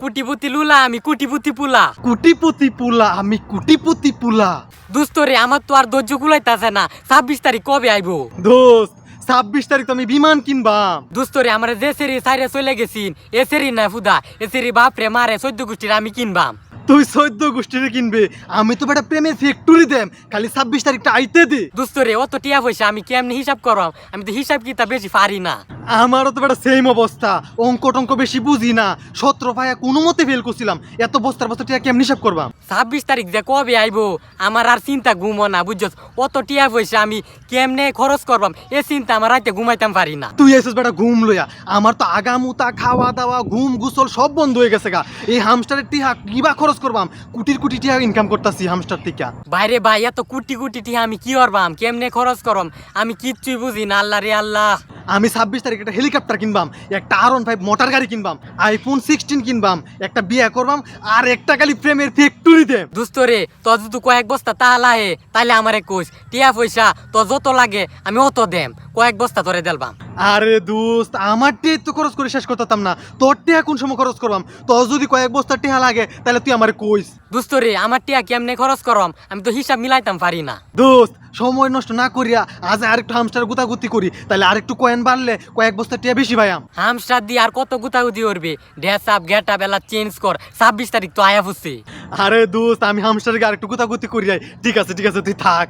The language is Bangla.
কুটিপুতি লুলা আমি কুটিপুতি পুলা। কুটিপতি পুলা আমি কুটিপতি পুলা। দুস্তরে আমার তো আর ধৈর্য কুলাইতাছে না। ছাব্বিশ তারিখ কবে আইবো? দোস্ত ছাব্বিশ তারিখ তো আমি বিমান কিনবাম। দুস্তরে আমার যে সেরি সাইরে চলে গেছিন এ সেরি না ফুদা এ সেরি বাপরে মারে চোদ্দ গোষ্ঠীর আমি কিনবাম। তুই চোদ্দ গোষ্ঠীরে কিনবে। আমি তো বেটা প্রেমের ফ্যাক্টরি দেম খালি ছাব্বিশ তারিখটা আইতে দে। দুস্তরে অত টিয়া পয়সা আমি কেমনি হিসাব করম? আমি তো হিসাব কিতাব বেশি পারি না। আমারও তো বেটা সেম অবস্থা। অঙ্ক টঙ্ক বেশি বুঝি না। সত্র ভাইয়া কোনো মতে ফেল করছিলাম। এত বস্তার বস্তা টিয়া কেমনি হিসাব করবাম? ছাব্বিশ তারিখ যে কবে আইবো আমার আর চিন্তা ঘুমো না বুঝছস? অত টিয়া পয়সা আমি কেমনে খরচ করবাম? এ চিন্তা আমার রাতে ঘুমাইতাম পারি না। তুই এসেস বেটা ঘুম লইয়া। আমার তো আগামুতা খাওয়া দাওয়া ঘুম গুসল সব বন্ধ হয়ে গেছে গা। এই হামস্টারের টিহা কিবা খরচ করবাম? কুটির কুটি টিহা ইনকাম করতাছি হামস্টার টিকা। বাইরে ভাই এত কুটি কুটি টিয়া আমি কি করবাম? কেমনে খরচ করম? আমি কিচ্ছুই বুঝি না আল্লাহ রে আল্লাহ। আমি ছাব্বিশ তারিখ একটা হেলিকপ্টার কিনবাম, একটা আর ওয়ান ফাইভ মোটর গাড়ি কিনবাম আইফোন সিক্সটিন কিনবাম, একটা বিয়ে করবাম, আর একটা খালি প্রেমের ফ্যাক্টরি দেম দুস্তরে তো যদি কয়েক বস্তা তাহলে তাহলে আমারে কোচ টিয়া পয়সা তো যত লাগে, আমি অত দেম, কয়েক বস্তা তোরে দেলবাম। আরে দোস্ত আমার টিয়া তো খরচ করে শেষ করতাম না। তোর টিয়া কোন সময় খরচ করবাম? তোর যদি কয়েক বস্তা টিহা লাগে তাহলে তুই আমার কইস। দুস্তরে আমার টিয়া কেমনে খরচ করম? আমি তো হিসাব মিলাইতাম পারি না। দোস্ত সময় নষ্ট না করিয়া আজ আরেকটু হামস্টার গুতাগুতি করি তাহলে আরেকটু কয়েন বাড়লে কয়েক বস্তা টিয়া বেশি ভাইয়াম হামস্টার দিয়ে আর কত গুতাগুতি করবে? ড্রেস আপ গেট আপ এলা চেঞ্জ কর। ছাব্বিশ তারিখ তো আয়া ফুসছে। আরে দোস্ত আমি হামস্টারকে আরেকটু গুতাগুতি করি যাই ঠিক আছে ঠিক আছে তুই থাক।